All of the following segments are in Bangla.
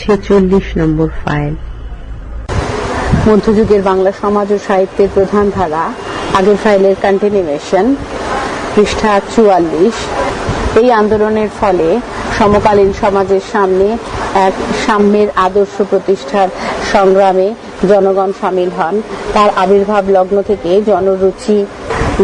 ছেচল্লিশ নম্বর ফাইল। মধ্যযুগের বাংলা সমাজ ও সাহিত্যের প্রধান ধারা, আগের ফাইলের কন্টিনিউয়েশন পৃষ্ঠা চুয়াল্লিশ। এই আন্দোলনের ফলে সমকালীন সমাজের সামনে এক সাম্যের আদর্শ প্রতিষ্ঠার সংগ্রামে জনগণ সামিল হন। তার আবির্ভাব লগ্ন থেকে জনরুচি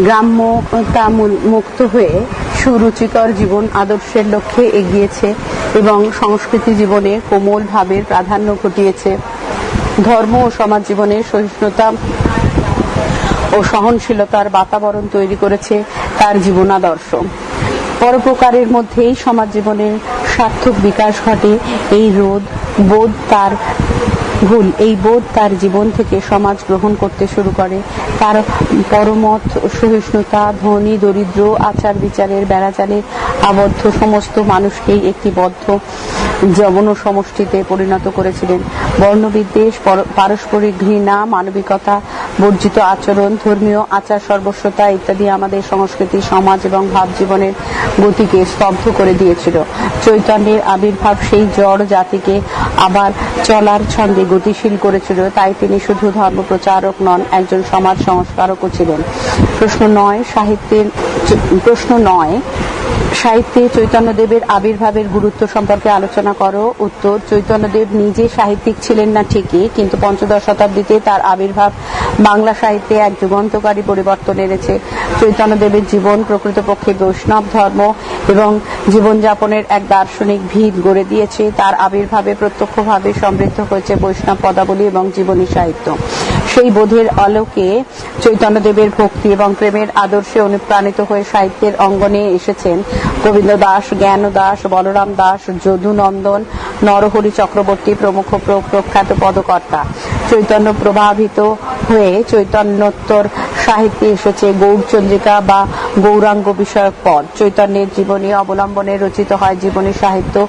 গ্রাম্যতা মুক্ত হয়ে সুরুচিকর জীবন আদর্শের লক্ষ্যে এগিয়েছে এবং সংস্কৃতি জীবনে কোমল ভাবের প্রাধান্য ঘটিয়েছে। ধর্ম ও সমাজ জীবনে সহিষ্ণুতা ও সহনশীলতার বাতাবরণ তৈরি করেছে তার জীবনাদর্শ। পরোপকারের মধ্যেই সমাজ জীবনের সার্থক বিকাশ ঘটে এই রোধ, বোধ, তার ভুল। এই বোধ তার জীবন থেকে সমাজ গ্রহণ করতে শুরু করে। তার পরমত সহিষ্ণুতা, ধনী, দরিদ্র, আচার বিচারের বেড়াচালে আবদ্ধ সমস্ত মানুষকেই একটি বদ্ধ যবন সমষ্টিতে পরিণত করেছিলেন। বর্ণবিদ্বেষ পারস্পরিক ঘৃণা, মানবিকতা বর্জিত আচরণ, ধর্মীয় আচার সর্বস্বতা ইত্যাদি আমাদের সংস্কৃতি, সমাজ এবং ভাব জীবনের গতিকে স্তব্ধ করে দিয়েছিল। চৈতন্যের আবির্ভাব সেই জড় জাতিকে আবার চলার ছন্দে গতিশীল করেছিল, তাই তিনি শুধু ধর্ম প্রচারক নন, একজন সমাজ সংস্কারকও ছিলেন। প্রশ্ন নয়, সাহিত্যের, প্রশ্ন নয় সাহিত্যে চৈতন্যদেবের আবির্ভাবের গুরুত্ব সম্পর্কে আলোচনা করো। উত্তর চৈতন্যদেব নিজে সাহিত্যিক ছিলেন না ঠিকই, কিন্তু পঞ্চদশ শতাব্দীতে তার আবির্ভাব বাংলা সাহিত্যে এক যুগান্তকারী পরিবর্তন এনেছে। চৈতন্যদেবের জীবন প্রকৃতপক্ষে বৈষ্ণব ধর্ম এবং জীবনযাপনের এক দার্শনিক ভিত গড়ে দিয়েছে। তার আবির্ভাবে প্রত্যক্ষভাবে সমৃদ্ধ হয়েছে বৈষ্ণব পদাবলী এবং জীবনী সাহিত্য। সেই বোধের আলোকে চৈতন্যদেবের ভক্তি এবং প্রেমের আদর্শে অনুপ্রাণিত হয়ে সাহিত্যের অঙ্গনে এসেছেন গোবিন্দ দাস, জ্ঞান দাস, বলরাম দাস যদুনন্দন নরহরি চক্রবর্তী প্রমুখ প্র- প্রখ্যাত পদকর্তা। চৈতন্য প্রভাবিত হয়ে চৈতন্যোত্তর সাহিত্যে এসেছে গৌরচন্দ্রিকা বা গৌরাঙ্গ বিষয়ক পদ। চৈতন্যের জীবনী অবলম্বনে রচিত হয় জীবনী সাহিত্য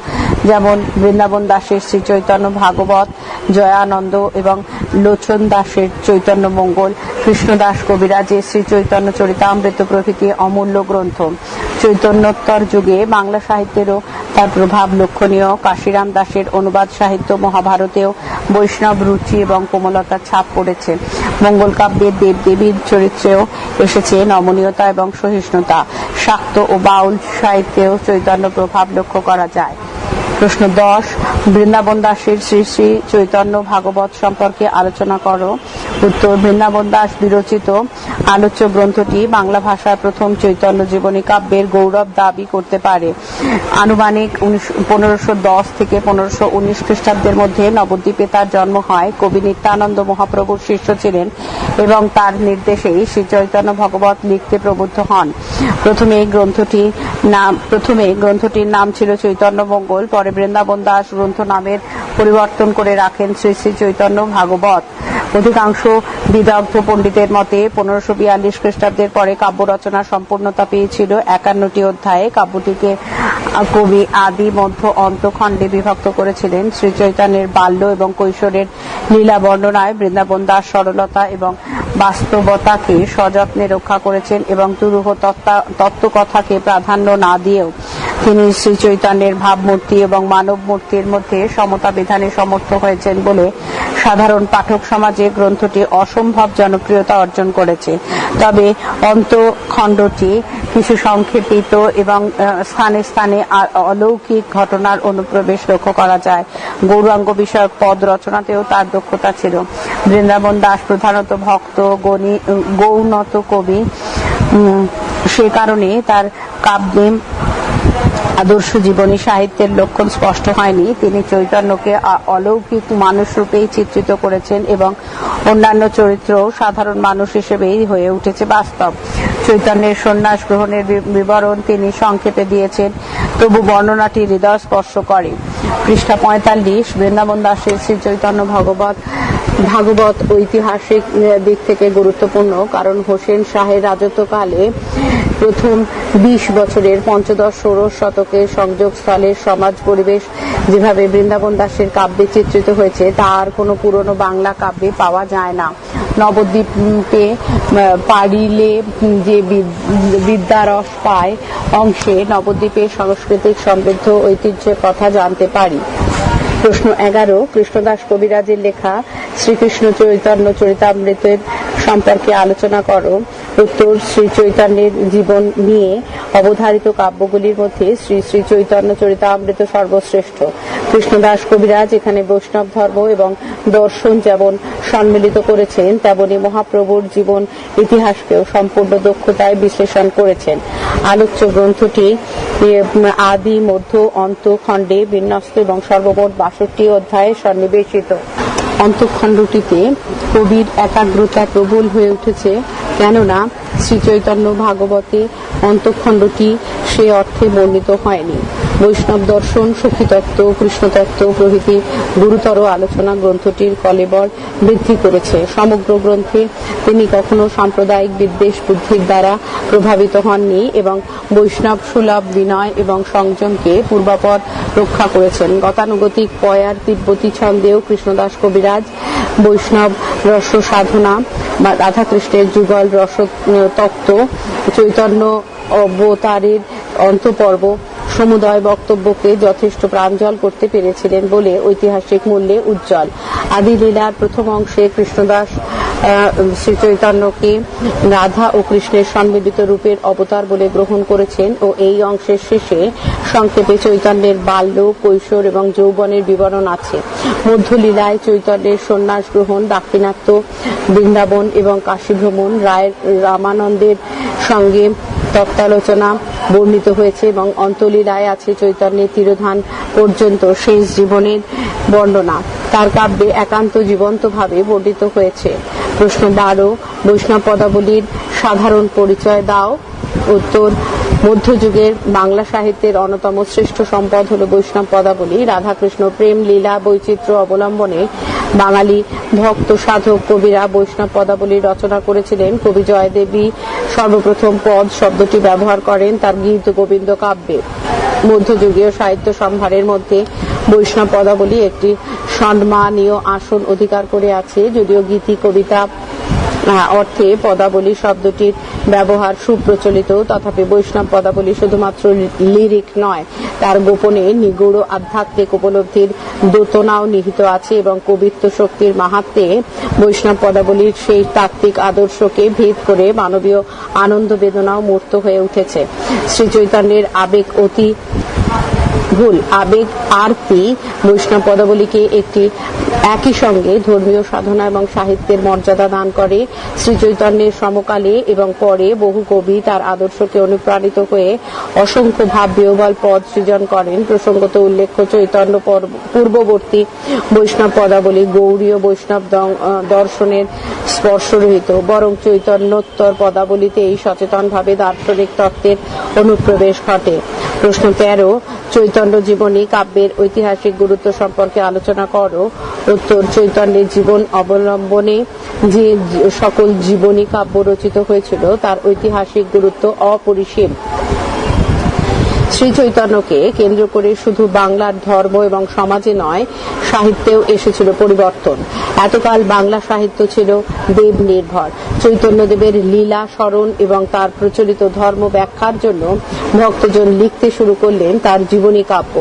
যেমন বৃন্দাবন দাসের শ্রী চৈতন্য ভাগবত, জয়ানন্দ এবং লোচন দাসের চৈতন্য মঙ্গল, কৃষ্ণদাস কবিরাজের শ্রী চৈতন্য চরিতামৃত প্রভৃতি অমূল্য গ্রন্থ। চৈতন্যোত্তর যুগে বাংলা সাহিত্যেরও তার প্রভাব লক্ষণীয়। কাশিরাম দাসের অনুবাদ সাহিত্য মহাভারতেও বৈষ্ণব রুচি এবং কোমলতার ছাপ পড়েছে। মঙ্গল কাব্যের দেবদেবীর চরিত্রেও এসেছে নমনীয়তা এবং সহিষ্ণুতা। শাক্ত ও বাউল সাহিত্যেও চৈতন্য প্রভাব লক্ষ্য করা যায়। প্রশ্ন দশ বৃন্দাবন দাসের শ্রী শ্রী চৈতন্য ভাগবত সম্পর্কে আলোচনা করো। উত্তর, বৃন্দাবন দাস বিরচিত আলোচ্য গ্রন্থটি বাংলা ভাষার প্রথম চৈতন্য জীবনী কাব্যের গৌরব দাবি করতে পারে। আনুমানিক পনেরোশো দশ থেকে পনেরোশো উনিশ খ্রিস্টাব্দের মধ্যে নবদ্বীপে তার জন্ম হয় কবি নিত্যানন্দ মহাপ্রভুর শিষ্য ছিলেন এবং তার নির্দেশেই শ্রী চৈতন্য ভগবত লিখতে প্রবুদ্ধ হন। প্রথমে গ্রন্থটি নাম, প্রথমে গ্রন্থটির নাম ছিল চৈতন্য মঙ্গল, পরে বৃন্দাবন দাস গ্রন্থ নামের পরিবর্তন করে রাখেন শ্রী শ্রী চৈতন্য ভাগবত। অধিকাংশ বিদগ্ধ পণ্ডিতের মতে, পনেরোশো বিয়াল্লিশ খ্রিস্টাব্দের পরে কাব্য রচনা সম্পূর্ণতা পেয়েছিল একান্নটি অধ্যায়ে। কাব্যটিকে কবি আদি মধ্য অন্ত খণ্ডে বিভক্ত করেছিলেন। শ্রী চৈতন্যের বাল্য এবং কৈশোরের লীলা বর্ণনায় বৃন্দাবন দাস সরলতা এবং বাস্তবতাকে সযত্নে রক্ষা করেছেন এবং দুরূহ তত্ত্বা- তত্ত্বকথাকে প্রাধান্য না দিয়েও তিনি শ্রী চৈতন্যের ভাবমূর্তি এবং মানব মূর্তির মধ্যে সমতা বিধানে সমর্থ হয়েছেন বলে সাধারণ পাঠক সমাজে গ্রন্থটি অসম্ভব জনপ্রিয়তা অর্জন করেছে। তবে অন্তখণ্ডটি কিছু সংক্ষেপিত এবং স্থানে স্থানে অলৌকিক ঘটনার অনুপ্রবেশ লক্ষ্য করা যায়। গৌরাঙ্গ বিষয়ক পদ রচনাতেও তার দক্ষতা ছিল। বৃন্দাবন দাস প্রধানত ভক্ত, গণি গৌণত কবি। সে কারণে তার কাব্যে আদর্শ জীবনী সাহিত্যের লক্ষণ স্পষ্ট হয়নি। তিনি চৈতন্যকে অলৌকিক মানুষ রূপেই চিত্রিত করেছেন এবং অন্যান্য চরিত্র সাধারণ মানুষ হিসেবেই হয়ে উঠেছে বাস্তব। চৈতন্যের সন্ন্যাস গ্রহণের বিবরণ তিনি সংক্ষেপে দিয়েছেন, তবু বর্ণনাটি হৃদয় স্পর্শ করে। পৃষ্ঠা পঁয়তাল্লিশ, বৃন্দাবন দাসের শ্রী চৈতন্য ভগবত ভাগবত ঐতিহাসিক দিক থেকে গুরুত্বপূর্ণ, কারণ হোসেন শাহের রাজত্বকালে প্রথম বিশ বছরের পঞ্চদশ ষোড়শ শতকের সংযোগস্থলের সমাজ পরিবেশ যেভাবে বৃন্দাবন দাসের কাব্যে চিত্রিত হয়েছে তা আর কোনো পুরনো বাংলা কাব্যে পাওয়া যায় না। নবদ্বীপে পারিলে যে বিদ- বিদ্যারস পায় অংশে নবদ্বীপের সাংস্কৃতিক সমৃদ্ধ ঐতিহ্যের কথা জানতে পারি। প্রশ্ন এগারো, কৃষ্ণদাস কবিরাজের লেখা শ্রীকৃষ্ণ চৈতন্য চরিতামৃতের সম্পর্কে আলোচনা করো। উত্তর শ্রী চৈতন্যের জীবন নিয়ে অবধারিত কাব্যগুলির মধ্যে শ্রী শ্রী চৈতন্য চরিতামৃত সর্বশ্রেষ্ঠ। কৃষ্ণদাস কবিরাজ এখানে বৈষ্ণব ধর্ম এবং দর্শন যেমন সম্মিলিত করেছেন, তেমনি মহাপ্রভুর জীবন ইতিহাসকেও সম্পূর্ণ দক্ষতায় বিশ্লেষণ করেছেন। আলোচ্য গ্রন্থটি আদি, মধ্য অন্ত খণ্ডে বিন্যস্ত এবং সর্বমোট বাষট্টি অধ্যায়ে সন্নিবেশিত। অন্তঃখণ্ডটিতে কবির একাগ্রতা প্রবল হয়ে উঠেছে, কেননা শ্রী চৈতন্য ভাগবতে অন্তঃখণ্ডটি সে অর্থে বর্ণিত হয়নি। বৈষ্ণব দর্শন সখীতত্ত্ব কৃষ্ণতত্ত্ব প্রভৃতি গুরুতর আলোচনা গ্রন্থটির কলেবর বৃদ্ধি করেছে। সমগ্র গ্রন্থে তিনি কখনো সাম্প্রদায়িক বিদ্বেষ বুদ্ধির দ্বারা প্রভাবিত হননি এবং বৈষ্ণব সুলভ বিনয় এবং সংযমকে পূর্বাপর রক্ষা করেছেন। গতানুগতিক পয়ার, তিব্বতী ছন্দেও কৃষ্ণদাস কবিরাজ, বৈষ্ণব রস সাধনা বা রাধাকৃষ্ণের যুগল রস তত্ত্ব, চৈতন্য অবতারের অন্তপর্ব সমুদয় বক্তব্যকে যথেষ্ট প্রাঞ্জল করতে পেরেছিলেন বলে ঐতিহাসিক মূল্যে উজ্জ্বল। আদি লীলার প্রথম অংশে কৃষ্ণদাস আহ, শ্রী চৈতন্যকে রাধা ও কৃষ্ণের সম্মিলিত রূপের অবতার বলে গ্রহণ করেছেন ও এই অংশের শেষে সংক্ষেপে চৈতন্যের বাল্য কৈশোর এবং যৌবনের বিবরণ আছে। মধ্যলীলায় চৈতন্যের সন্ন্যাস গ্রহণ দাক্ষিণাত্য বৃন্দাবন এবং কাশী ভ্রমণ রায়ের রামানন্দের সঙ্গে তত্ত্বালোচনা বর্ণিত হয়েছে এবং অন্তলি রায় আছে চৈতন্যের তিরোধান পর্যন্ত শেষ জীবনের বর্ণনা। তার কাব্যে একান্ত জীবন্তভাবে বর্ণিত হয়েছে। প্রশ্ন বারো বৈষ্ণব পদাবলীর সাধারণ পরিচয় দাও। উত্তর মধ্যযুগের বাংলা সাহিত্যের অন্যতম শ্রেষ্ঠ সম্পদ হল বৈষ্ণব পদাবলী। রাধাকৃষ্ণ প্রেম, লীলা, বৈচিত্র্য অবলম্বনে বাঙালি ভক্ত, সাধক, কবিরা বৈষ্ণব পদাবলী রচনা করেছিলেন। কবি জয়দেবী সর্বপ্রথম পদ শব্দটি ব্যবহার করেন, তার গীত গোবিন্দ কাব্যে। মধ্যযুগীয় সাহিত্য সম্ভারের মধ্যে বৈষ্ণব পদাবলী একটি সম্মানীয় আসন অধিকার করে আছে, যদিও গীতি, কবিতা অর্থে পদাবলী শব্দটির ব্যবহার সুপ্রচলিত, তথাপি বৈষ্ণব পদাবলী শুধুমাত্র লিরিক নয়, তার গোপনে নিগুড় আধ্যাত্মিক উপলব্ধির দোতনাও নিহিত আছে এবং কবিত্ব শক্তির মাহাত্মে বৈষ্ণব পদাবলীর সেই তাত্ত্বিক আদর্শকে ভেদ করে মানবীয় আনন্দ বেদনাও মূর্ত হয়ে উঠেছে। শ্রী চৈতন্যের আবেগ অতি ভুল আবেগ আর আরতি, বৈষ্ণব পদাবলীকে একটি একই সঙ্গে ধর্মীয় সাধনা এবং সাহিত্যের মর্যাদা দান করে। শ্রী চৈতন্যের সমকালে এবং পরে বহু কবি তার আদর্শকে অনুপ্রাণিত হয়ে অসংখ্য ভাব বিহবল পদ সৃজন করেন। প্রসঙ্গত উল্লেখ্য, চৈতন্য পর্ব- পূর্ববর্তী বৈষ্ণব পদাবলী গৌরীয় বৈষ্ণব দর্শনের স্পর্শরহিত বরং চৈতন্যোত্তর পদাবলীতে এই সচেতনভাবে দার্শনিক তত্ত্বের অনুপ্রবেশ ঘটে। প্রশ্ন তেরো, চৈতন্য জীবনী, কাব্যের ঐতিহাসিক গুরুত্ব সম্পর্কে আলোচনা করো। উত্তর, চৈতন্যের জীবন অবলম্বনে যে সকল জীবনী কাব্য রচিত হয়েছিল, তার ঐতিহাসিক গুরুত্ব অপরিসীম। শ্রী চৈতন্যকে কেন্দ্র করে শুধু বাংলার ধর্ম এবং সমাজে নয়, সাহিত্যেও এসেছিল পরিবর্তন। এতকাল বাংলা সাহিত্য ছিল দেব নির্ভর চৈতন্যদেবের লীলা স্মরণ এবং তার প্রচলিত ধর্ম ব্যাখ্যার জন্য ভক্তজন লিখতে শুরু করলেন তার জীবনী কাব্য।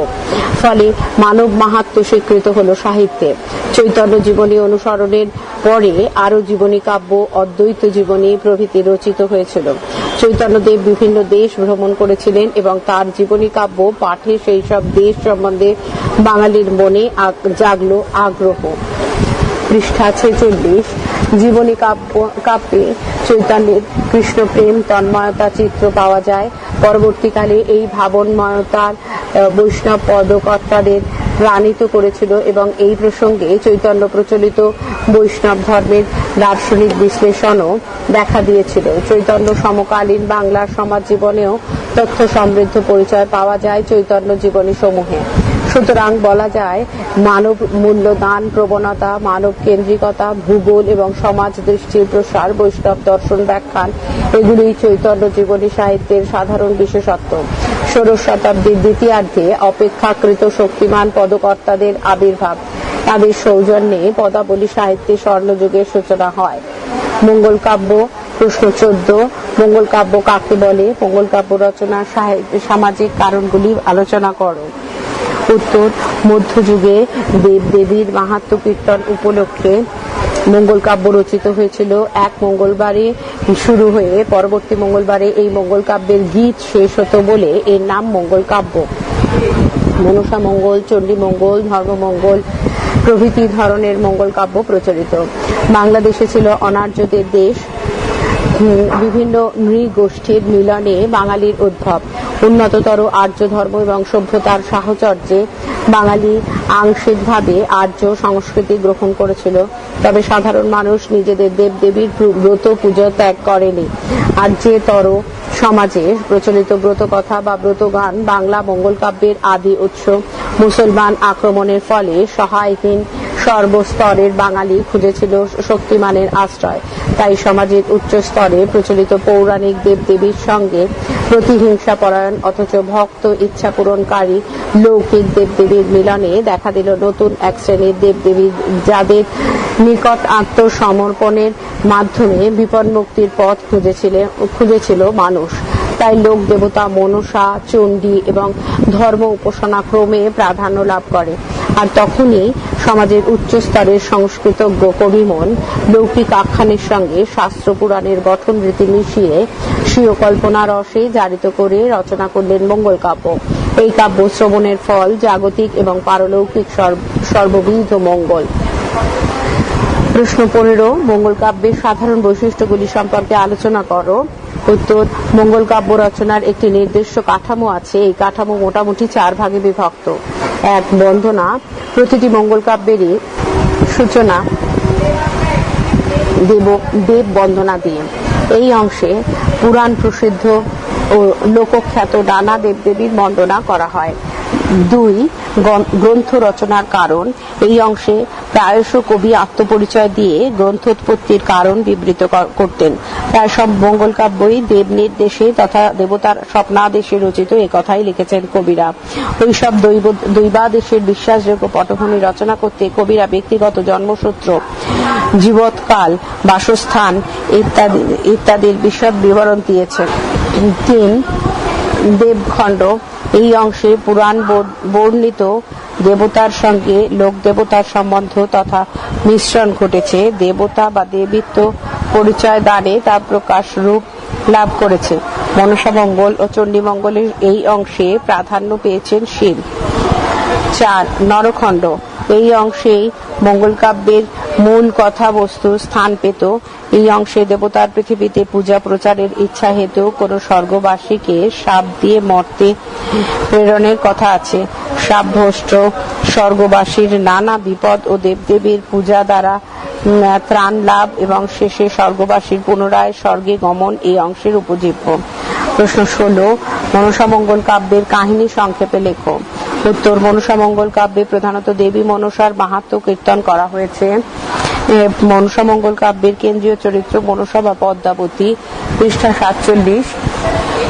ফলে মানব মাহাত্ম স্বীকৃত হল সাহিত্যে। চৈতন্য জীবনী অনুসরণের পরে আরও জীবনী কাব্য, অদ্বৈত জীবনী প্রভৃতি রচিত হয়েছিল। চৈতন্যদেব বিভিন্ন দেশ ভ্রমণ করেছিলেন এবং তার জীবনী কাব্য, পাঠে সেই সব দেশ সম্বন্ধে বাঙালির মনে জাগলো আগ্রহ। পৃষ্ঠা ছেচল্লিশ, জীবনী কাব্য, কাব্যে চৈতন্যের কৃষ্ণ প্রেম, তন্ময়তা চিত্র পাওয়া যায়। পরবর্তীকালে এই ভাবনময়তার বৈষ্ণব পদকর্তাদের প্রাণিত করেছিল এবং এই প্রসঙ্গে চৈতন্য প্রচলিত বৈষ্ণব ধর্মের দার্শনিক বিশ্লেষণও দেখা দিয়েছিল। চৈতন্য সমকালীন বাংলার সমাজ জীবনেও তথ্য সমৃদ্ধ পরিচয় পাওয়া যায় চৈতন্য জীবনী সমূহে সুতরাং বলা যায়, মানব মূল্যদান, প্রবণতা, মানব কেন্দ্রিকতা, ভূগোল এবং সমাজ দৃষ্টির প্রসার, বৈষ্ণব দর্শন ব্যাখ্যান এগুলি চৈতন্য জীবনী সাহিত্যের সাধারণ বিশেষত্ব। ষোড়শ শতাব্দীর দ্বিতীয়ার্ধে অপেক্ষাকৃত শক্তিমান পদকর্তাদের আবির্ভাব। তাদের সৌজন্যে পদাবলী সাহিত্যে স্বর্ণযুগের সূচনা হয়। মঙ্গল কাব্য, প্রশ্ন চোদ্দ। মঙ্গল কাব্য কাকে বলে? মঙ্গল কাব্য রচনা সামাজিক কারণগুলি আলোচনা করো। উত্তর মধ্যযুগে দেব দেবীর মাহাত্ম কীর্তন উপলক্ষে মঙ্গল কাব্য রচিত হয়েছিল। এক মঙ্গলবারে শুরু হয়ে পরবর্তী মঙ্গলবারে এই মঙ্গল কাব্যের গীত শেষ হতো বলে এর নাম মঙ্গল কাব্য। মনসা মঙ্গল, চণ্ডী মঙ্গল ধর্মমঙ্গল প্রভৃতি ধরনের মঙ্গল কাব্য প্রচলিত। বাংলাদেশে ছিল অনার্যদের দেশ। বিভিন্ন নৃগোষ্ঠীর মিলনে বাঙালির উদ্ভব। উন্নততর আর্য ধর্ম এবং সভ্যতার সাহচর্যে বাঙালি আংশিকভাবে আর্য সংস্কৃতি গ্রহণ করেছিল। তবে সাধারণ মানুষ নিজেদের দেবদেবীর ব্রত পুজো ত্যাগ করেনি। আর আর্যেতর সমাজে প্রচলিত ব্রত কথা বা ব্রত গান বাংলা মঙ্গল কাব্যের আদি উৎস। মুসলমান আক্রমণের ফলে সহায়হীন সর্বস্তরের বাঙালি খুঁজেছিল শক্তিমানের আশ্রয়। তাই সমাজের উচ্চ স্তরে প্রচলিত পৌরাণিক দেবদেবীর সঙ্গে প্রতিহিংসা পরায়ণ অথচ ভক্ত ইচ্ছা পূরণকারী লৌকিক দেবদেবীর মিলনে দেখা দিল নতুন এক শ্রেণির দেবদেবী যাদের নিকট আত্মসমর্পণের মাধ্যমে বিপদ মুক্তির পথ খুঁজেছিল খুঁজেছিল মানুষ। তাই লোক দেবতা মনসা, চণ্ডী এবং ধর্ম উপাসনা ক্রমে প্রাধান্য লাভ করে। আর তখনই সমাজের উচ্চ স্তরের সংস্কৃতজ্ঞ কবিমন লৌকিক আখ্যানের সঙ্গে শাস্ত্র পুরাণের গঠন রীতি মিশিয়ে স্বীয় কল্পনা রসে জারিত করে রচনা করলেন মঙ্গল কাব্য। এই কাব্য শ্রবণের ফল জাগতিক এবং পারলৌকিক সর্ব- সর্ববিধ মঙ্গল। প্রশ্ন পনেরো, মঙ্গল কাব্যের সাধারণ বৈশিষ্ট্যগুলি সম্পর্কে আলোচনা করো। উত্তর, মঙ্গল কাব্য রচনার একটি নির্দিষ্ট কাঠামো আছে। এই কাঠামো মোটামুটি চার ভাগে বিভক্ত। এক বন্দনা প্রতিটি মঙ্গল কাব্যেরই সূচনা দেব দেব বন্দনা দিয়ে। এই অংশে পুরাণ প্রসিদ্ধ ও লোকখ্যাত নানা দেবদেবীর বন্দনা করা হয়। দুই গ্রন্থ রচনার কারণ। এই অংশে প্রায়শ কবি আত্মপরিচয় দিয়ে গ্রন্থোৎপত্তির কারণ বিবৃত করতেন। প্রায় সব মঙ্গল কাব্যই দেব নির্দেশে তথা দেবতার স্বপ্নাদেশে রচিত এ কথাই লিখেছেন কবিরা। ওইসব দৈব দৈবাদেশের বিশ্বাসযোগ্য পটভূমি রচনা করতে কবিরা ব্যক্তিগত জন্মসূত্র, জীবৎকাল, বাসস্থান ইত্যাদি ইত্যাদির বিশদ বিবরণ দিয়েছেন। তিন দেবখণ্ড এই অংশে পুরাণ বর- বর্ণিত দেবতার সঙ্গে লোক দেবতার সম্বন্ধ তথা মিশ্রণ ঘটেছে। দেবতা বা দেবিত্ব পরিচয় দানে তা প্রকাশ রূপ লাভ করেছে। মনসা মঙ্গল ও চণ্ডীমঙ্গলের এই অংশে প্রাধান্য পেয়েছেন শিব। চার নরখণ্ড। এই অংশেই মঙ্গল কাব্যের মূল কথাবস্তু স্থান পেত। এই অংশে দেবতার পৃথিবীতে পূজা প্রচারের ইচ্ছা হেতু কোন স্বর্গবাসীকে সাপ দিয়ে মর্তে প্রেরণের কথা আছে। সাপভ্রষ্ট স্বর্গবাসীর নানা বিপদ ও দেবদেবীর পূজা দ্বারা ত্রাণ লাভ এবং শেষে স্বর্গবাসীর পুনরায় স্বর্গে গমন এই অংশের উপজীব্য। প্রশ্ন ষোলো মনসামঙ্গল কাব্যের কাহিনী সংক্ষেপে লেখো। উত্তর মনসা মঙ্গল কাব্যে প্রধানত দেবী মনসার মাহাত্ম কীর্তন করা হয়েছে। এ, মনসামঙ্গল কাব্যের কেন্দ্রীয় চরিত্র মনসা বা পদ্মাবতী পৃষ্ঠা সাতচল্লিশ।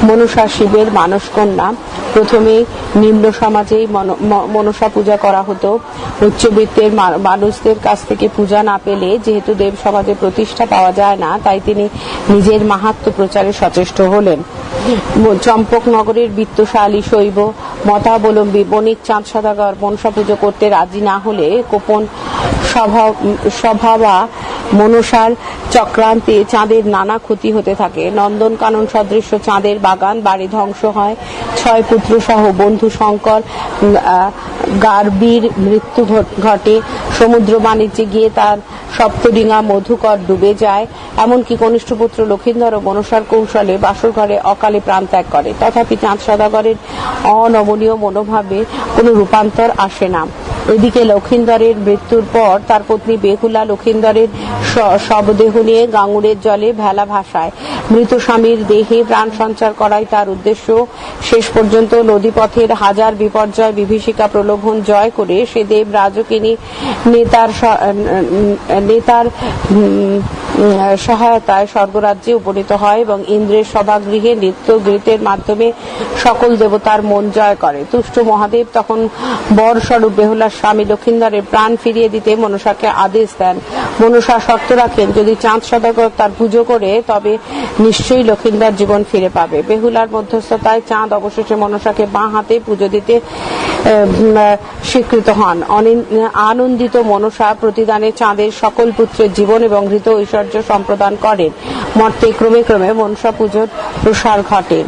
মনসা শিবের মানস কন্যা প্রথমে নিম্ন সমাজেই মন- মনসা পূজা করা হতো। উচ্চবিত্তের মানুষদের কাছ থেকে পূজা না পেলে যেহেতু দেব সমাজে প্রতিষ্ঠা পাওয়া যায় না তাই তিনি নিজের মাহাত্ম প্রচারে সচেষ্ট হলেন। চম্পকনগরের বিত্তশালী শৈব মতাবলম্বী বণিক চাঁদ সদাগর বনসা পুজো করতে রাজি না হলে গোপন সভা, সভাবা মনসার চক্রান্তে চাঁদের নানা ক্ষতি হতে থাকে। নন্দনকানন সদৃশ্য চাঁদের বাগান, বাড়ি ধ্বংস হয়। ছয় পুত্র সহ বন্ধু শঙ্কর গার্বীর মৃত্যু ঘটে। সমুদ্র বাণিজ্যে গিয়ে তার সপ্তডিঙা মধুকর ডুবে যায়। এমনকি কনিষ্ঠ পুত্র লক্ষিন্দর মনসার কৌশলে বাসর ঘরে অকালে প্রাণ ত্যাগ করে। তথাপি চাঁদ সদাগরের অনমনীয় মনোভাবে কোনো রূপান্তর আসে না। এদিকে লক্ষিন্দরের মৃত্যুর পর তার পত্নী বেহুলা লক্ষিন্দরের শবদেহ নিয়ে গাঙুরের জলে ভেলা ভাসায়। মৃত স্বামীর দেহে প্রাণ সঞ্চার করাই তার উদ্দেশ্য। শেষ পর্যন্ত নদীপথের হাজার বিপর্যয় বিভীষিকা প্রলোভন জয় করে সে দেব রাজকিনী নেতার নেতার সহায়তায় স্বর্গরাজ্যে উপনীত হয় এবং ইন্দ্রের সভাগৃহে নৃত্য গৃহের মাধ্যমে সকল দেবতার মন জয় করে। তুষ্ট মহাদেব তখন বর স্বরূপ বেহুলার স্বামী লক্ষিন্দরের প্রাণ ফিরিয়ে দিতে মনসাকে আদেশ দেন। মনসা শর্ত রাখেন। যদি চাঁদ সদাগর তার পুজো করে, তবে নিশ্চয়ই লক্ষিন্দার জীবন ফিরে পাবে। বেহুলার মধ্যস্থতায় চাঁদ অবশেষে মনসাকে বাঁ হাতে পুজো দিতে স্বীকৃত হন। আনন্দিত মনসা প্রতিদানে চাঁদের সকল পুত্রের জীবন এবং হৃত ঐশ্বর্য সম্প্রদান করেন। মর্তে ক্রমে ক্রমে মনসা পুজোর প্রসার ঘটে।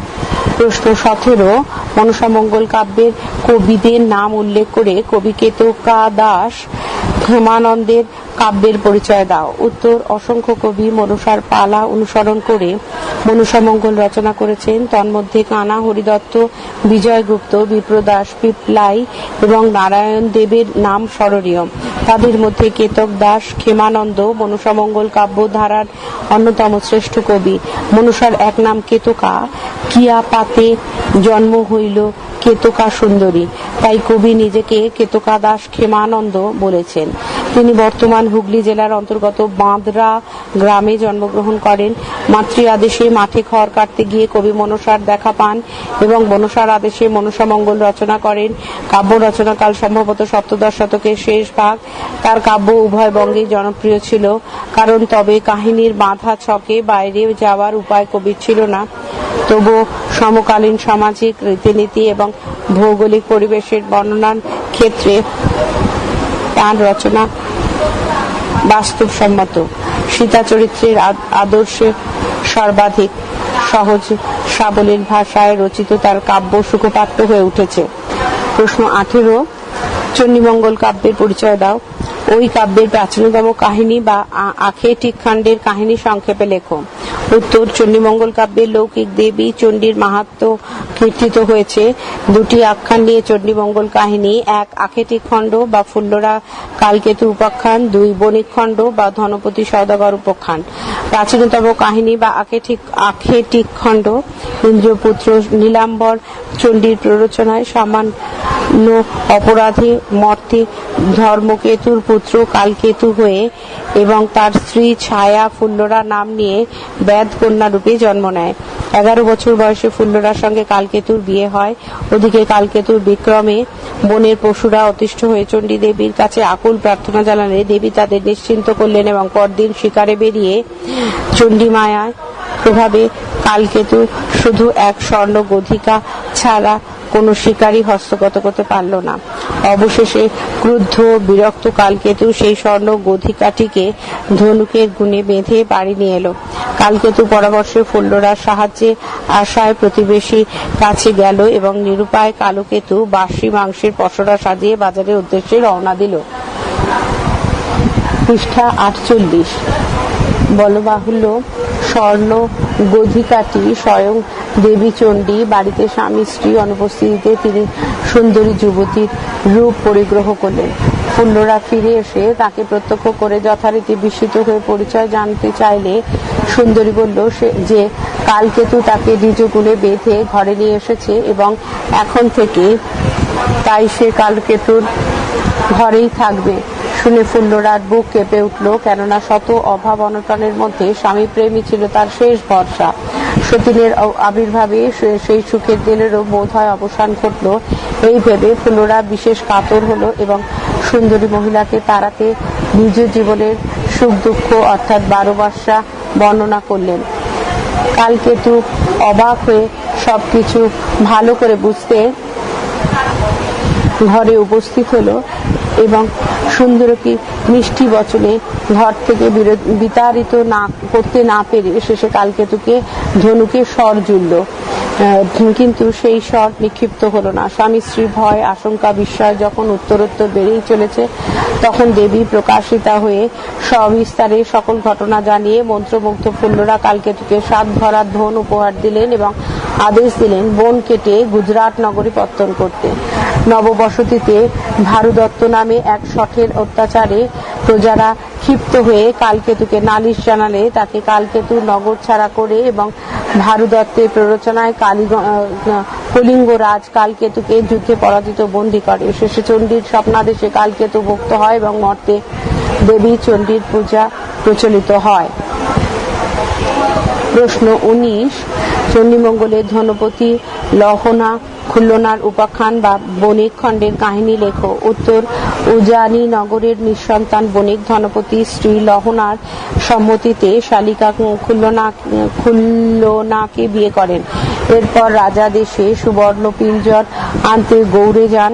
প্রশ্ন সতেরো মনসা মঙ্গল কাব্যের কবিদের নাম উল্লেখ করে কবি কেতকা দাস হেমানন্দের কাব্যের পরিচয় দাও। উত্তর, অসংখ্য কবি মনসার পালা অনুসরণ করে মনসা মঙ্গল রচনা করেছেন। তন্মধ্যে কানা হরিদত্ত, বিজয় গুপ্ত, বিপ্রদাস পিপলাই এবং নারায়ণ দেবের নাম স্মরণীয়। তাদের মধ্যে কেতক দাস, ক্ষেমানন্দ মনসামঙ্গল কাব্য ধারার অন্যতম শ্রেষ্ঠ কবি। মনসার এক নাম কেতকা, কিয়া পাতে জন্ম হইল কেতকা সুন্দরী। তাই কবি নিজেকে কেতকা দাস, ক্ষেমানন্দ বলেছেন। তিনি বর্তমান হুগলি জেলার অন্তর্গত বাঁদরা গ্রামে জন্মগ্রহণ করেন। মাতৃ আদেশে মাঠে খড় কাটতে গিয়ে কবি মনসার দেখা পান এবং মনসার আদেশে মনসা মঙ্গল রচনা করেন। কাব্য রচনাকাল সম্ভবত সপ্তদশ শতকের শেষ ভাগ। তার কাব্য উভয় বঙ্গেই জনপ্রিয় ছিল, কারণ তবে কাহিনীর বাঁধা ছকে বাইরে যাওয়ার উপায় কবির ছিল না। তবু সমকালীন সামাজিক রীতিনীতি এবং ভৌগোলিক পরিবেশের বর্ণনার ক্ষেত্রে তার রচনা বাস্তবসম্মত। সীতা চরিত্রের আদর্শে সর্বাধিক সহজ, সাবলীল ভাষায় রচিত তার কাব্য সুখপাত্র হয়ে উঠেছে। প্রশ্ন আঠেরো, চণ্ডীমঙ্গল কাব্যের পরিচয় দাও। ওই কাব্যের প্রাচীনতম কাহিনী বা আ- আখেটিক খণ্ডের কাহিনী সংক্ষেপে লেখো। উত্তর, চণ্ডীমঙ্গল কাব্যের লৌকিক দেবী চণ্ডীর মাহাত্ম কীর্তিত হয়েছে। দুটি আখ্যান নিয়ে চণ্ডীমঙ্গল কাহিনী, এক আখেটিক খণ্ড বা ফুল্লরা কালকেতু উপাখ্যান, দুই বণিক খণ্ড বা ধনপতি সদাগর উপাখ্যান। প্রাচীনতম কাহিনী বা আখেটিক আখেটিক খণ্ড ইন্দ্রপুত্র নীলাম্বর চণ্ডীর প্ররোচনায় সামান্য অপরাধী মর্তে ধর্মকেতুর পুত্র কালকেতু হয়ে এবং তার স্ত্রী ছায়া ফুল্লরা নাম নিয়ে ব্যাদ কন্যা রূপে জন্ম নেয়। এগারো বছর বয়সে ফুল্লরার সঙ্গে কালকেতুর বিয়ে হয়। ওদিকে কালকেতুর বিক্রমে বনের পশুরা অতিষ্ঠ হয়ে চণ্ডী দেবীর কাছে আকুল প্রার্থনা জানালে দেবী তাদের নিশ্চিন্ত করলেন এবং পরদিন শিকারে বেরিয়ে চণ্ডী মায়ায় প্রভাবে কালকেতু শুধু এক স্বর্ণ গধিকা ছাড়া কোনো শিকারী হস্তগত করতে পারল না। অবশেষে ক্রুদ্ধ, বিরক্ত কালকেতু সেই স্বর্ণ গধিকাটিকে ধনুকের গুণে বেঁধে বাড়ি নিয়ে এলো। কালকেতু পরামর্শে ফুল্লরার সাহায্যে আশায় প্রতিবেশী কাছে গেল এবং নিরুপায় কালকেতু বাসি মাংসের পসরা সাজিয়ে বাজারের উদ্দেশ্যে রওনা দিল। পৃষ্ঠা আটচল্লিশ। বলবাহুল্য স্বর্ণ, গধিকাটি, স্বয়ং দেবী চণ্ডী বাড়িতে স্বামী, স্ত্রী অনুপস্থিতিতে তিনি সুন্দরী যুবতীর রূপ পরিগ্রহ করলেন। ফুল্লরা ফিরে এসে তাকে প্রত্যক্ষ করে যথারীতি বিস্মিত হয়ে পরিচয় জানতে চাইলে সুন্দরী বলল, সে যে কালকেতু তাকে নিজ গুণে বেঁধে ঘরে নিয়ে এসেছে এবং এখন থেকে তাই সে কালকেতুর ঘরেই থাকবে। শুনে ফুল্লরার বুক কেঁপে উঠল, কেননা শত অভাব অনটনের মধ্যে স্বামী প্রেমী ছিল তার শেষ ভরসা। সতীনের আবির্ভাবে সেই সুখের দিনেরও বোধ হয় অবসান ঘটল। এই ভেবে ফুল্লরা বিশেষ কাতর হলো এবং সুন্দরী মহিলাকে তাড়াতে নিজ জীবনের সুখ দুঃখ অর্থাৎ বারো বাসা বর্ণনা করলেন। কালকেতু অবাক হয়ে সবকিছু ভালো করে বুঝতে ঘরে উপস্থিত হলো। এবং সুন্দরকে মিষ্টি বচনে ঘর থেকে বিতাড়িত না, করতে না পেরে শেষে কালকেতুকে, ধনুকে স্বর জুড়ল। কিন্তু সেই স্বর নিক্ষিপ্ত হলো না। স্বামী স্ত্রীর ভয়, আশঙ্কা, বিস্ময় যখন উত্তরোত্তর বেড়েই চলেছে, তখন দেবী প্রকাশিতা হয়ে সবিস্তারে সকল ঘটনা জানিয়ে মন্ত্রমুগ্ধ ফুল্লরা কালকেতুকে সাত ভরা ধন উপহার দিলেন এবং আদেশ দিলেন বন কেটে গুজরাট নগরী পত্তন করতে। নববসতিতে ভারুদত্ত নামে এক শঠের অত্যাচারে প্রজারা ক্ষিপ্ত হয়ে কালকেতুকে নালিশ জানালে তাকে কালকেতু নগর ছাড়া করে এবং ভারুদত্তের প্ররোচনায় কালী কলিঙ্গ রাজ কালকেতুকে যুদ্ধে পরাজিত বন্দী করে। শেষে চণ্ডীর স্বপ্নাদেশে কালকেতু মুক্ত হয় এবং মর্তে দেবী চণ্ডীর পূজা প্রচলিত হয়। প্রশ্ন উনিশ চণ্ডীমঙ্গলের ধনপতি লহনা খুল্লনার উপাখ্যান বা বণিক খণ্ডের কাহিনী লেখো উত্তর, উজানি নগরের নিঃসন্তান বণিক ধনপতি শ্রী লহনার সম্মতিতে শালিকা খুল্লনা খুল্লনাকে বিয়ে করেন। এরপর রাজা দেশে সুবর্ণ পিঞ্জর আনতে গৌড়ে যান।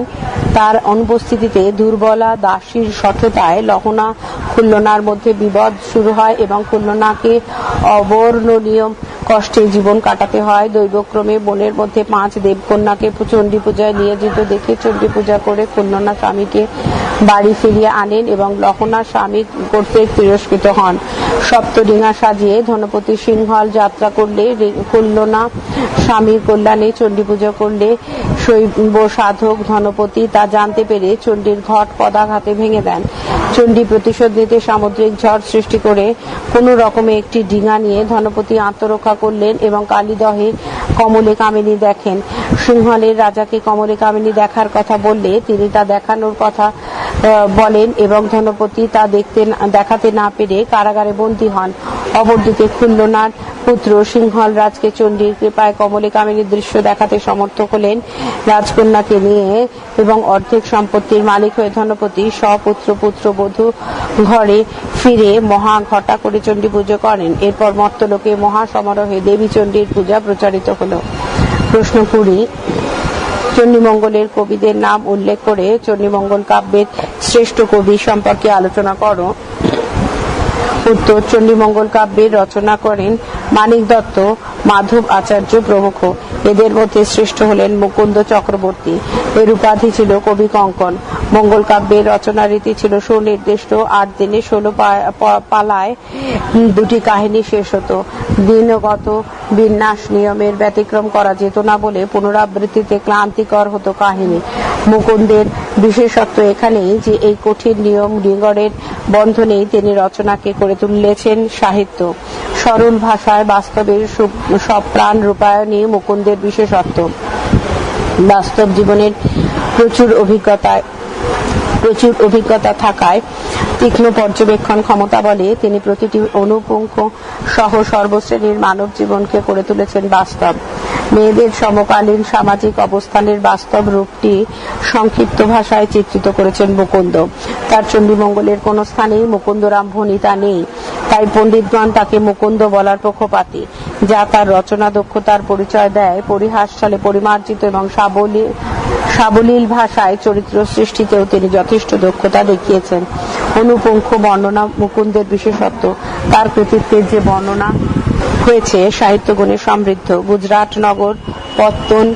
তার অনুপস্থিতিতে দুর্বলা দাসীর সঠতায় লহনা খুল্লনার মধ্যে বিবাদ শুরু হয় এবং খুল্লনাকে অবর্ণনীয় কষ্টে জীবন কাটাতে হয়। দৈবক্রমে বনের মধ্যে পাঁচ দেবকন্যাকে চণ্ডী পূজায় নিয়োজিত দেখে চণ্ডী পূজা করে খুল্লনা স্বামীকে বাড়ি ফিরিয়ে আনেন এবং লহনা স্বামী কর্তৃক তিরস্কৃত হন। সপ্তডিঙা সাজিয়ে ধনপতি সিংহল যাত্রা করলে খুল্লনা স্বামীর কল্যাণে চণ্ডী পুজো করলে শৈব সাধক ধনপতি তা জানতে পেরে চণ্ডীর ঘট পদাঘাতে ভেঙে দেন। চণ্ডী প্রতিশোধ নিতে সামুদ্রিক ঝড় সৃষ্টি করে কোনো রকমে একটি ডিঙা নিয়ে ধনপতি আত্মরক্ষা করলেন এবং কালীদহে কমলে কামিনী দেখেন। সিংহলের রাজাকে কমলে কামিনী দেখার কথা বললে তিনি তা দেখানোর কথা বলেন এবং ধনপতি তা দেখতে দেখাতে না পেরে কারাগারে বন্দী হন। অপরদিকে খুল্লনার পুত্র সিংহল রাজকে চণ্ডীর কৃপায় কমলে কামিনীর দৃশ্য দেখাতে সমর্থ হলেন রাজকন্যাকে নিয়ে এবং অর্ধেক সম্পত্তির মালিক হয়ে ধনপতি স্বপুত্র পুত্র বধূ ঘরে ফিরে মহা ঘটা করে চণ্ডী পুজো করেন। এরপর মর্তলোকে মহা সমারোহে দেবী চণ্ডীর পূজা প্রচারিত হল। প্রশ্ন কুড়ি চণ্ডীমঙ্গলের কবিদের নাম উল্লেখ করে চণ্ডীমঙ্গল কাব্যের শ্রেষ্ঠ কবি সম্পর্কে আলোচনা করো। উত্তর চণ্ডীমঙ্গল কাব্যের রচনা করেন মানিক দত্ত, মাধব আচার্য প্রমুখ। এদের মধ্যে শ্রেষ্ঠ হলেন মুকুন্দ চক্রবর্তী। এর উপাধি ছিল কবি কঙ্কন। মঙ্গল কাব্যের রচনা রীতি ছিল সুনির্দিষ্ট। আট দিনে ষোলো পালায় দুটি কাহিনী শেষ হতো। দিনগত বিন্যাস নিয়মের ব্যতিক্রম করা যেত না বলে পুনরাবৃত্তিতে ক্লান্তিকর হতো কাহিনী। মুকুন্দের বিশেষত্ব এখানেই যে এই কঠিন নিয়ম নিগড়ের বন্ধনেই তিনি রচনাকে করে তুলেছেন সাহিত্য। সরল ভাষায় বাস্তবের সব প্রাণ রূপায়ণই মুকুন্দের বিশেষত্ব। বাস্তব জীবনের প্রচুর অভিজ্ঞতায় প্রচুর অভিজ্ঞতা থাকায় তীক্ষ্ণ পর্যবেক্ষণ ক্ষমতা বলে তিনি প্রতিটি অনুপুঙ্খ সহ সর্বশ্রেণীর মানব জীবনকে করে তুলেছেন বাস্তব। মেয়েদের সমকালীন সামাজিক অবস্থানের বাস্তব রূপটি সংক্ষিপ্ত ভাষায় চিত্রিত করেছেন মুকুন্দ। তার চণ্ডীমঙ্গলের কোন স্থানেই মুকুন্দরাম ভনিতা নেই। তাই পণ্ডিতগণ তাকে মুকুন্দ বলার পক্ষপাতী। যা তার রচনা দক্ষতার পরিচয় দেয় পরিহাস ছলে পরিমার্জিত এবং সাবলীল সাবলীল ভাষায় চরিত্র সৃষ্টিতেও তিনি যথেষ্ট দক্ষতা দেখিয়েছেন। অনুপঙ্খ বর্ণনা মুকুন্দের বিশেষত্ব। তার কৃতিত্বের যে বর্ণনা হয়েছে, সাহিত্যগুণে সমৃদ্ধ। গুজরাট নগর, পত্তন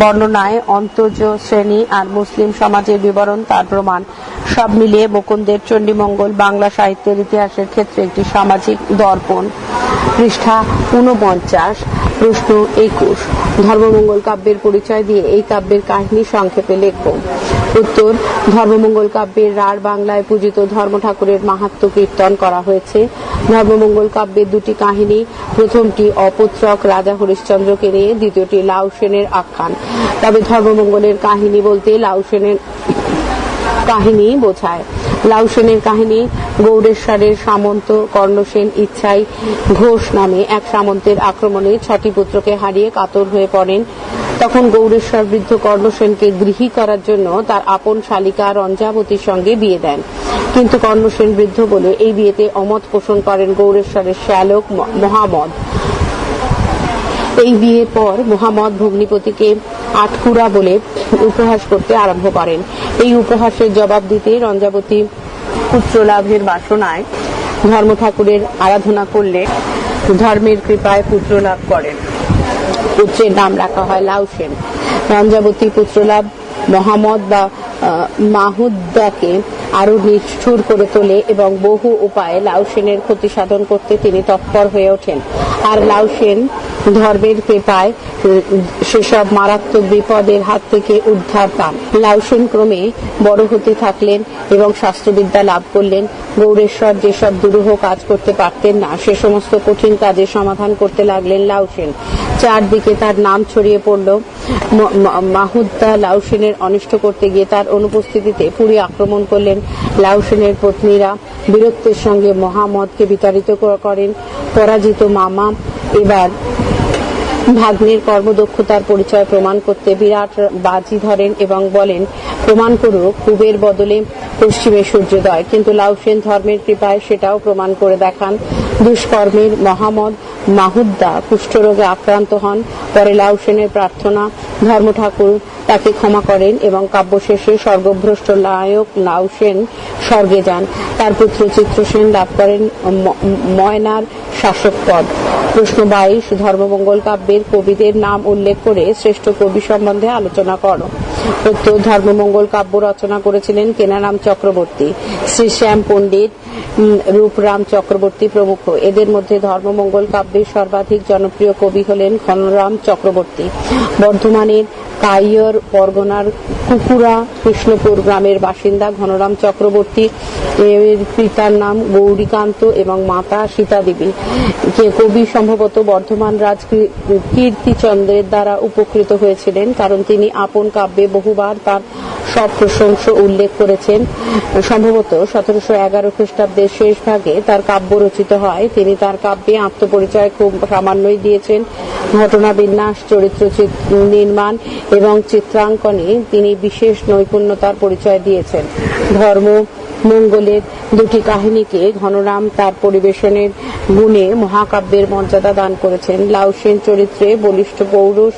বর্ণনায় অন্তর্জ শ্রেণি আর মুসলিম সমাজের বিবরণ তার প্রমাণ। সব মিলিয়ে মুকুন্দের চণ্ডীমঙ্গল বাংলা সাহিত্যের ইতিহাসের ক্ষেত্রে একটি সামাজিক দর্পণ। পৃষ্ঠা ঊনপঞ্চাশ, প্রশ্ন একুশ। ধর্মমঙ্গল কাব্যের পরিচয় দিয়ে এই কাব্যের কাহিনী সংক্ষেপে লেখো উত্তর, ধর্মমঙ্গল কাব্যের রার বাংলায় পূজিত ধর্ম ঠাকুরের মাহাত্ম কীর্তন করা হয়েছে। ধর্মমঙ্গল কাব্যের দুটি কাহিনী, প্রথমটি অপত্রক রাজা হরিশ্চন্দ্রকে নিয়ে, দ্বিতীয়টি লাউ সেনের আখ্যান। তবে ধর্মমঙ্গলের কাহিনী বলতে লাউসেনের কাহিনী বোঝায়। লাউসেনের কাহিনী গৌড়েশ্বরের সামন্ত কর্ণসেন ইচ্ছাই ঘোষ নামে এক সামন্তের আক্রমণে ছটি পুত্রকে হারিয়ে কাতর হয়ে পড়েন। তখন গৌড়েশ্বর বৃদ্ধ কর্ণসেনকে গৃহী করার জন্য তার আপন শালিকা রঞ্জাবতীর সঙ্গে বিয়ে দেন। কিন্তু কর্ণসেন বৃদ্ধ বলে এই বিয়েতে অমত পোষণ করেন গৌড়েশ্বরের শ্যালক মহামদ। এই বিয়ের পর মোহাম্মদ ভগ্নিপতিকে আটকুড়া বলে উপহাস করতে আরম্ভ করেন। এই উপহাসের জবাব দিতে রঞ্জাবতী পুত্র লাভের বাসনায় ধর্ম ঠাকুরের আরাধনা করলে ধর্মের কৃপায় পুত্র লাভ করেন। পুত্রের নাম রাখা হয় লাউসেন রঞ্জাবতী পুত্রলাভ মহামদ বা মাহুদ্দাকে আরও নিষ্ঠুর করে তোলে এবং বহু উপায়ে লাউসেনের ক্ষতি সাধন করতে তিনি তৎপর হয়ে ওঠেন। আর লাউসেন ধর্মের কৃপায় সেসব মারাত্মক বিপদের হাত থেকে উদ্ধার পান। লাউসেন ক্রমে বড় হতে থাকলেন এবং শাস্ত্রবিদ্যা লাভ করলেন। গৌরেশ্বর যেসব দুরূহ কাজ করতে পারতেন না, সে সমস্ত কঠিন কাজের সমাধান করতে লাগলেন লাউসেন চারদিকে তার নাম ছড়িয়ে পড়ল মাহুদ্দা লাউসেনের অনিষ্ট করতে গিয়ে তার অনুপস্থিতিতে পুরী আক্রমণ করলেন লাউসেনের পত্নীরা বীরত্বের সঙ্গে মহামদকে বিতাড়িত করেন। পরাজিত মামা এবার ভাগ্নের কর্মদক্ষতার পরিচয় প্রমাণ করতে বিরাট বাজি ধরেন এবং বলেন, প্রমাণ করুক পূবের বদলে পশ্চিমে সূর্যোদয়। কিন্তু লাউসেন ধর্মের কৃপায় সেটাও প্রমাণ করে দেখান, দুষ্কর্মের মহামদ মাহুদ্দা কুষ্ঠরোগে আক্রান্ত হন। পরে লাউসেনের প্রার্থনা, ধর্ম ঠাকুর তাকে ক্ষমা করেন এবং কাব্যশেষে স্বর্গভ্রষ্ট নায়ক লাউসেন স্বর্গে যান। তার পুত্র চিত্রসেন লাভ করেন ময়নার শাসক পদ। প্রশ্ন বাইশ, ধর্মমঙ্গল কাব্যের কবিদের নাম উল্লেখ করে শ্রেষ্ঠ কবি সম্বন্ধে আলোচনা করো। ধর্মমঙ্গল কাব্য রচনা করেছিলেন কেনারাম চক্রবর্তী। শ্রী শ্যাম পণ্ডিত রূপরাম চক্রবর্তী প্রমুখ। এদের মধ্যে ধর্মমঙ্গল কাব্যের সর্বাধিক জনপ্রিয় কবি হলেন ঘনরাম চক্রবর্তী। বর্ধমানের কাইয়র পরগনার কুকুরা কৃষ্ণপুর গ্রামের বাসিন্দা ঘনরাম চক্রবর্তী। এর পিতার নাম গৌরীকান্ত এবং মাতা সীতা দেবী যে কবি সম্ভবত বর্ধমান রাজ কীর্তিচন্দ্রের দ্বারা উপকৃত হয়েছিলেন, কারণ তিনি আপন কাব্যে বহুবার তার সব প্রশংস উল্লেখ করেছেন। সম্ভবত সতেরোশো এগারো খ্রিস্টাব্দের শেষ ভাগে তার কাব্য রচিত হয়। তিনি তার কাব্যে আত্মপরিচয় খুব সামান্যই দিয়েছেন। ঘটনা বিন্যাস, চরিত্র নির্মাণ এবং চিত্রাঙ্কনে তিনি বিশেষ নৈপুণ্যতার পরিচয় দিয়েছেন। ধর্ম মঙ্গলের দুটি কাহিনীকে ঘনরাম তার পরিবেশনের গুণে মহাকাব্যের মর্যাদা দান করেছেন। লাউসেন চরিত্রে বলিষ্ঠ পৌরুষ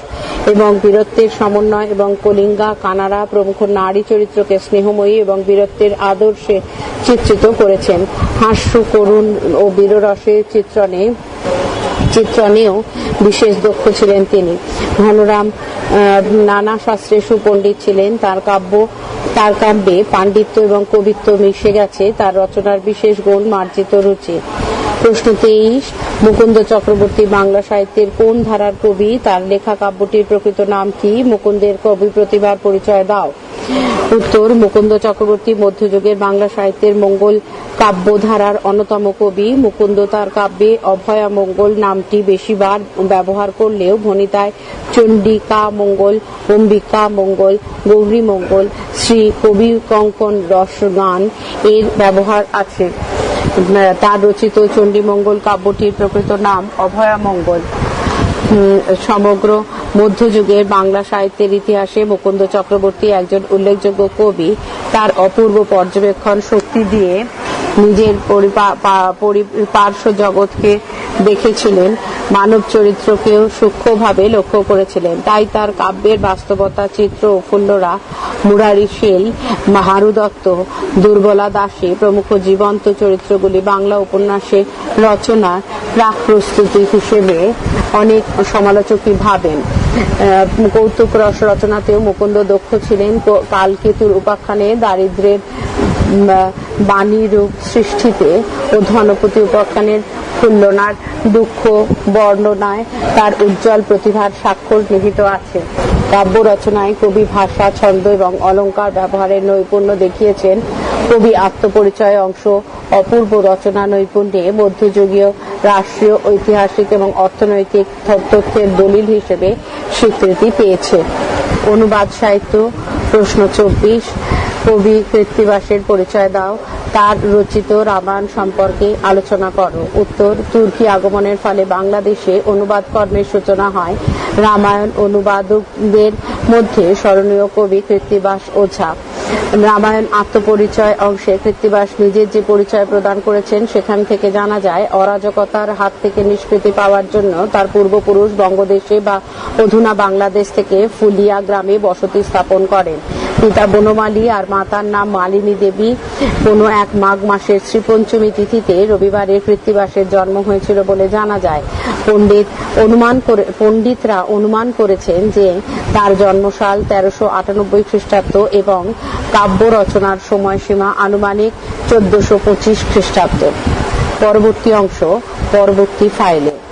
এবং বীরত্বের সমন্বয় এবং কলিঙ্গা কানারা প্রমুখ নারী চরিত্রকে স্নেহময়ী এবং বীরত্বের আদর্শে চিত্রিত করেছেন। হাস্য করুণ ও বীররসের চিত্রণে চিত্রণেও বিশেষ দক্ষ ছিলেন তিনি। ঘনরাম নানা শাস্ত্রে সুপণ্ডিত ছিলেন। তার কাব্য, তার কাব্যে পাণ্ডিত্য এবং কবিত্ব মিশে গেছে। তার রচনার বিশেষ গুণ মার্জিত রুচি। প্রশ্ন তেইশ, মুকুন্দ চক্রবর্তী বাংলা সাহিত্যের কোন ধারার কবি? তার লেখা কাব্যটির প্রকৃত নাম কি? মুকুন্দের কবি প্রতিভার পরিচয় দাও। উত্তর মুকুন্দ চক্রবর্তী মধ্যযুগের বাংলা সাহিত্যের মঙ্গল কাব্যধারার অন্যতম কবি। মুকুন্দ তার কাব্যে অভয়া মঙ্গল নামটি বেশিবার ব্যবহার করলেও ভনিতায় চণ্ডিকা মঙ্গল, অম্বিকা মঙ্গল, গৌরী মঙ্গল, শ্রী কবি কঙ্কন রস গান এর ব্যবহার আছে। তার রচিত চণ্ডীমঙ্গল কাব্যটির প্রকৃত নাম অভয়া মঙ্গল। সমগ্র মধ্যযুগের বাংলা সাহিত্যের ইতিহাসে মুকুন্দ চক্রবর্তী একজন উল্লেখযোগ্য কবি। তার অপূর্ব পর্যবেক্ষণ শক্তি দিয়ে নিজের পার্শ্ব জগৎকে দেখেছিলেন, মানব চরিত্রকেও সূক্ষ্মভাবে লক্ষ্য করেছিলেন। তাই তার কাব্যের বাস্তবতা, চিত্র ফুল্লরা মুরারি সেল মাহারু দত্ত, দুর্বলা দাসী, প্রমুখ জীবন্ত চরিত্রগুলি বাংলা উপন্যাসে রচনার প্রাক প্রস্তুতি হিসেবে অনেক সমালোচকই ভাবেন। কৌতুক রস রচনাতেও মুকুন্দ দক্ষ ছিলেন। কালকেতুর উপাখ্যানে দারিদ্রের উম, আহ, বাণী রূপ সৃষ্টিতে ও ধনপতি উপাখ্যানের তুলনার দুঃখ বর্ণনায় তার উজ্জ্বল প্রতিভার স্বাক্ষর নিহিত আছে। কাব্য রচনায় কবি ভাষা ছন্দ এবং অলঙ্কার ব্যবহারের নৈপুণ্য দেখিয়েছেন। কবি আত্মপরিচয় অংশ অপূর্ব রচনা নৈপুণ্যে মধ্যযুগীয় রাষ্ট্রীয় ঐতিহাসিক এবং অর্থনৈতিক তথ্যের দলিল হিসেবে স্বীকৃতি পেয়েছে। অনুবাদ সাহিত্য প্রশ্ন চব্বিশ কবি কৃত্তিবাসের পরিচয় দাও। তার রচিত রামায়ণ সম্পর্কে আলোচনা করো। উত্তর, তুর্কি আগমনের ফলে বাংলাদেশে অনুবাদ কর্মের সূচনা হয়। রামায়ণ অনুবাদকদের মধ্যে স্মরণীয় কবি কৃত্তিবাস ওঝা। রামায়ণ আত্মপরিচয় অংশে কৃত্তিবাস নিজের যে পরিচয় প্রদান করেছেন, সেখান থেকে জানা যায়, অরাজকতার হাত থেকে নিষ্কৃতি পাওয়ার জন্য তার পূর্বপুরুষ বঙ্গদেশে বা অধুনা বাংলাদেশ থেকে ফুলিয়া গ্রামে বসতি স্থাপন করেন। পিতা বনমালী আর মাতার নাম মালিনী দেবী। কোনো এক মাঘ মাসের শ্রীপঞ্চমী তিথিতে রবিবারে কৃত্তিবাসের জন্ম হয়েছিল বলে জানা যায়। পণ্ডিত অনুমান করে, পণ্ডিতরা অনুমান করেছেন যে তার জন্মসাল তেরোশো আটানব্বই খ্রিস্টাব্দ এবং কাব্য রচনার সময়সীমা আনুমানিক চোদ্দশো পঁচিশ খ্রিস্টাব্দ। পরবর্তী অংশ, পরবর্তী ফাইলে।